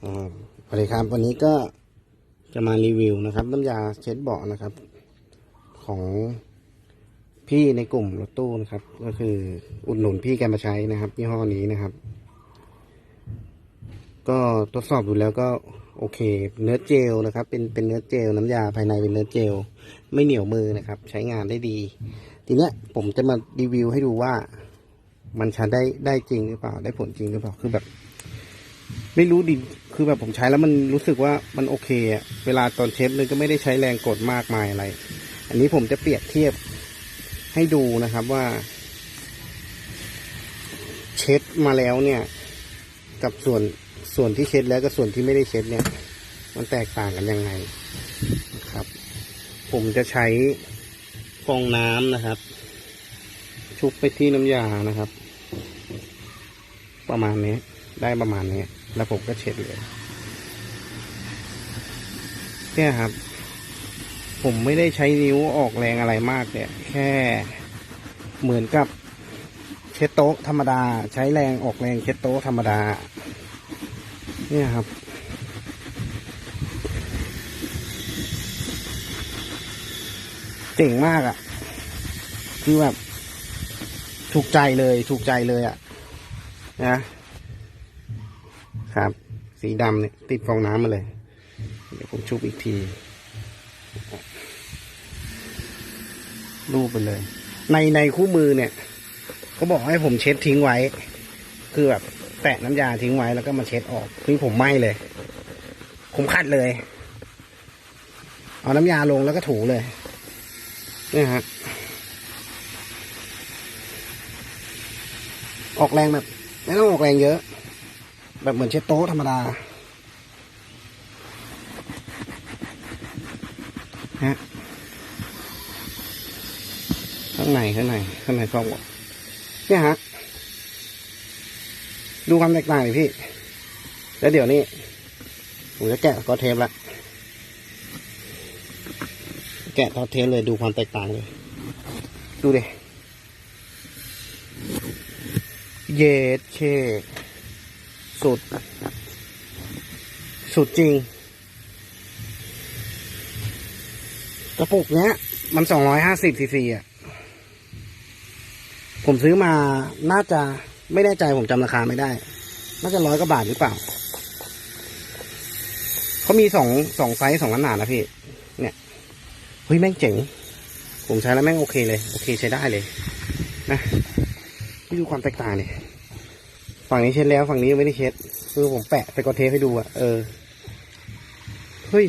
สวัสดีครับวันนี้ก็จะมารีวิวนะครับ น้ำยาเช็ดเบาะนะครับ ของพี่ในกลุ่มรถตู้นะครับ ก็คืออุดหนุนพี่แกมาใช้นะครับยี่ห้อนี้นะครับ ก็ทดสอบดูแล้วก็โอเค เนื้อเจลนะครับ เป็นเป็นเนื้อเจลน้ำยาภายในเป็นเนื้อเจล ไม่เหนียวมือนะครับ ใช้งานได้ดี ทีเนี้ยผมจะมารีวิวให้ดูว่า มันใช้ได้ได้จริงหรือเปล่าได้ผลจริงหรือเปล่าคือแบบ ไม่รู้ดิ คือแบบผมใช้แล้วมันรู้สึกว่ามันโอเคอะเวลาตอนเช็ดมันก็ไม่ได้ใช้แรงกดมากมายอะไร อันนี้ผมจะเปรียบเทียบให้ดูนะครับว่า เช็ดมาแล้วเนี่ย กับส่วนส่วนที่เช็ดแล้วกับส่วนที่ไม่ได้เช็ดเนี่ย มันแตกต่างกันยังไงนะครับ ผมจะใช้ฟองน้ำนะครับ ชุบไปที่น้ำยานะครับ ประมาณนี้ ได้ประมาณนี้แล้วผมก็เช็ดเลย เนี่ยครับ ผมไม่ได้ใช้นิ้วออกแรงอะไรมากเนี่ย แค่เหมือนกับเช็ดโต๊ะธรรมดา ใช้แรงออกแรงเช็ดโต๊ะธรรมดา เนี่ยครับเจ๋งมากอะ่ะ คือแบบ ถูกใจเลย ถูกใจเลยอะ่ะ นะ ครับ สีดำเนี่ยติดฟองน้ำมาเลย เดี๋ยวผมชุบอีกที รูปไปเลย ในในคู่มือเนี่ยเขาบอกให้ผมเช็ดทิ้งไว้ คือแบบแตะน้ำยาทิ้งไว้แล้วก็มาเช็ดออกนี่ผมไม่เลย ผมคัดเลย เอาน้ำยาลงแล้วก็ถูเลยนี่ฮะออกแรงแบบไม่ต้องออกแรงเยอะ แบบเหมือนเช็ดโต๊ะธรรมดาฮะข้างในข้างในข้างในฟองบอกเนี่ยฮะ ดูความแตกต่างเลยพี่ แล้วเดี๋ยวนี้ผมจะแกะกอเทปละแกะกอเทปเลยดูความแตกต่างเลย ดูดิเยดเค สุด สุดจริง กระปุกเนี้ย มันสองร้อยห้าสิบซีซีอะ ผมซื้อมาน่าจะไม่แน่ใจผมจำราคาไม่ได้ น่าจะร้อยกว่าบาทหรือเปล่า เขามีสองสองไซส์สองขนาดนะพี่ เนี่ย เฮ้ยแม่งเจ๋ง ผมใช้แล้วแม่งโอเคเลย โอเคใช้ได้เลย นะพี่ดูความแตกต่างเนี่ย ฝั่งนี้เช็ดแล้วฝั่งนี้ยังไม่ได้เช็ดคือผมแปะไปกอเทปให้ดูอะเออ เฮ้ย